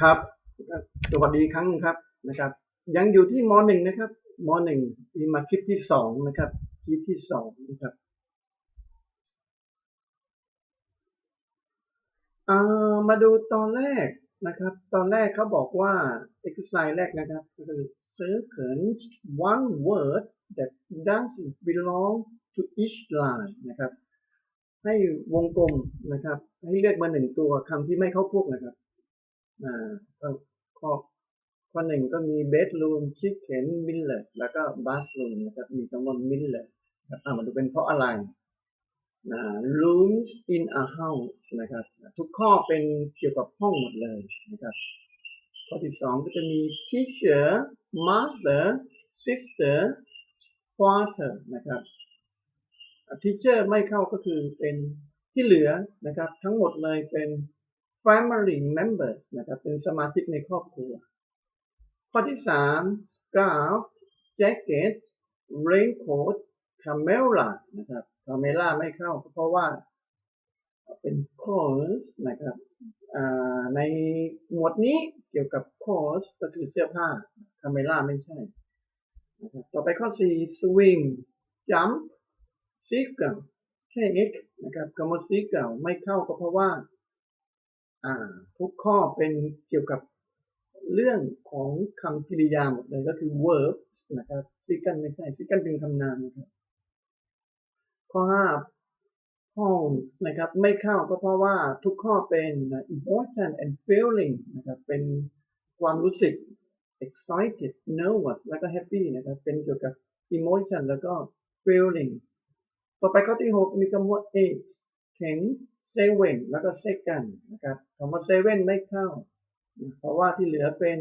ครับ สวัสดีครั้งหนึ่งครับนะครับ ยังอยู่ที่มหนึ่งนะครับมหนึ่งที่มาคลิปที่สองนะครับคลิปที่สองนะครับมาดูตอนแรกนะครับ ตอนแรกเขาบอกว่า exercise แรกนะครับก็คือ circle one word that doesn't belong to each line นะครับ ให้วงกลมนะครับ ให้เลือกมาหนึ่งตัวคำที่ไม่เข้าพวกนะครับ อ่าก็ข้อข้อหนึ่งก็มี bedroom chicken millet แล้วก็ bathroom นะครับ มีคำว่า millet นะครับอ่ามาดูเป็นเพราะอะไรนะ rooms in a house นะครับ ทุกข้อเป็นเกี่ยวกับห้องหมดเลยนะครับ ข้อที่สองก็จะมี teacher mother sister father นะครับ teacher ไม่เข้าก็คือเป็นที่เหลือนะครับ ทั้งหมดเลยเป็น family members นะครับ เป็นสมาชิกในครอบครัว ข้อที่สาม scarf jacket raincoat camera นะครับ camera ไม่เข้าเพราะว่าเป็น clothes นะครับในหมวดนี้เกี่ยวกับ clothes ก็คือเสื้อผ้า camera ไม่ใช่นะครับต่อไปข้อสี่ swing jump seagull แค่ x นะครับคำว่า seagull ไม่เข้าก็เพราะว่า ทุกข้อเป็นเกี่ยวกับเรื่องของคำกริยาหมดเลยก็คือ verb นะครับซิกันไม่ใช่ซิกันเป็นคำนามนะครับ ข้อห้า homes นะครับ ไม่เข้าก็เพราะว่าทุกข้อเป็น emotion and feeling นะครับ เป็นความรู้สึก excited nervous แล้วก็ happy นะครับ เป็นเกี่ยวกับ emotion แล้วก็ feeling ต่อไปข้อที่หกมีคำว่า eight ten seven แล้วก็ second นะครับคำว่า seven ไม่เข้า เพราะว่าที่เหลือเป็น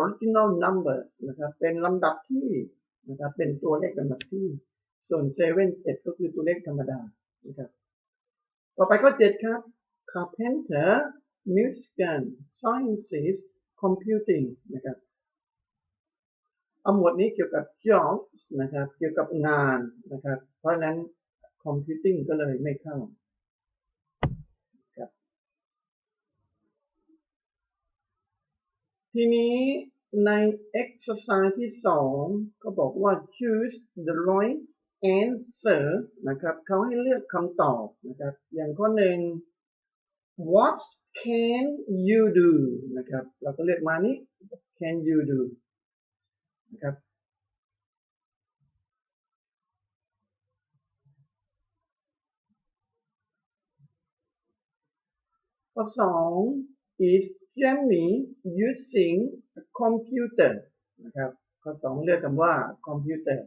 original number นะครับ เป็นลำดับที่นะครับ เป็นตัวเลขลำดับที่ ส่วน seven เจ็ดก็คือตัวเลขธรรมดานะครับ ต่อไปข้อเจ็ดครับ carpenter musician scientist computing นะครับเอาหมวดนี้เกี่ยวกับ jobs นะครับ เกี่ยวกับงานนะครับ เพราะฉะนั้น computing ก็เลยไม่เข้า ทีนี้ใน exercise ที่สองก็บอกว่า choose the right answer นะครับเขาให้เลือกคำตอบนะครับ อย่างข้อหนึ่ง what can you do นะครับ เราก็เลือกมานี้ can you do นะครับข้อสอง is Jamie using a computer นะครับ ข้อสองเรียกกันว่า computer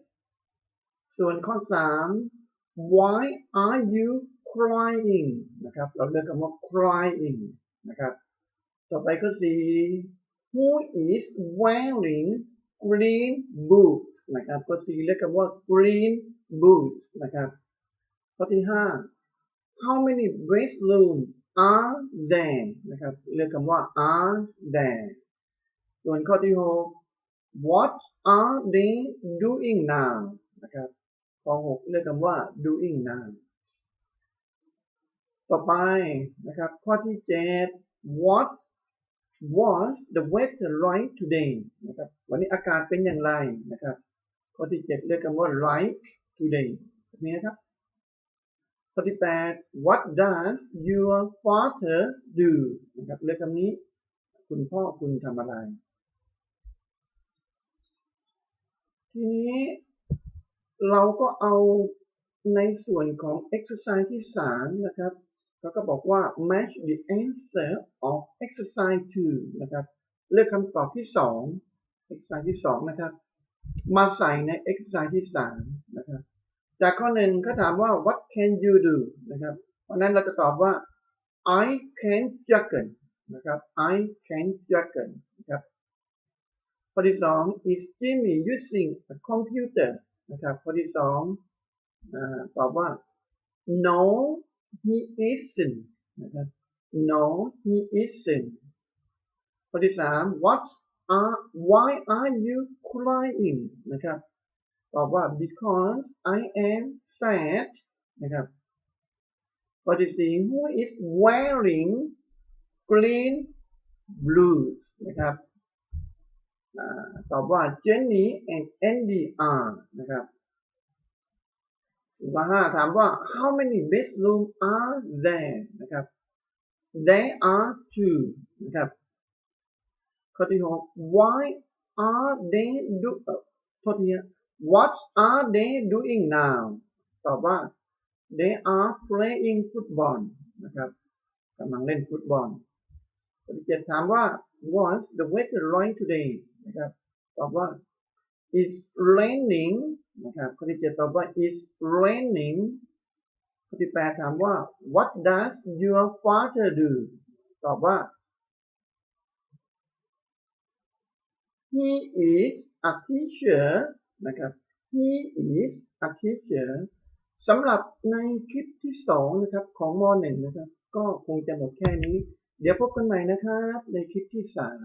ส่วนข้อสาม why are you crying นะครับ เราเรียกกันว่า crying นะครับ ต่อไปข้อสี่ who is wearing green boots นะครับข้อสี่เรียกกันว่า green boots นะครับ ข้อที่ห้า how many bedrooms are there นะครับเรียกคำว่า are there ส่วนข้อที่หก what are they doing now นะครับข้อหกเรียกคำว่า doing now ต่อไปนะครับ ข้อที่เจ็ด what was the weather like today นะครับ วันนี้อากาศเป็นอย่างไรนะครับ ข้อที่เจ็ดเรียกคำว่า like today นี้นะครับ ข้อที่แปด what does your father do นะครับเรื่องคำนี้ คุณพ่อคุณทำอะไร ทีนี้เราก็เอาในส่วนของ exercise ที่สามนะครับเขาก็บอกว่า match the answer of exercise 2 นะครับ เลือกคำตอบที่สอง exercise ที่สองนะครับ มาใส่ใน exercise ที่สาม จากข้อหนึ่งเขาถามว่า what can you do นะครับ เพราะนั้นเราจะตอบว่า I can juggle นะครับ I can juggle นะครับข้อที่สอง is Jimmy using a computer นะครับข้อที่สองตอบว่า no he isn't นะครับ no he isn't ข้อที่สาม what are why are you crying นะครับ ตอบว่า because I am sad นะครับข้อที่สี่ who is wearing green blues นะครับอ่าตอบว่า Jenny and Andy are นะครับข้อห้าถามว่า how many bedroom are there นะครับ there are two นะครับ ข้อที่หก why are they do เอ่อโทษทีฮะ what are they doing now ตอบว่า they are playing football นะครับกำลังเล่นฟุตบอล ข้อที่เจ็ดถามว่า what's the weather like today นะครับ ตอบว่า it's raining นะครับ ข้อที่เจ็ดตอบว่า it's raining ข้อที่แปดถามว่า what does your father do ตอบว่า he is a teacher นะครับ he is a teacher สำหรับในคลิปที่สองนะครับของม .1 นะครับ ก็คงจะหมดแค่นี้ เดี๋ยวพบกันใหม่นะครับ ในคลิปที่สาม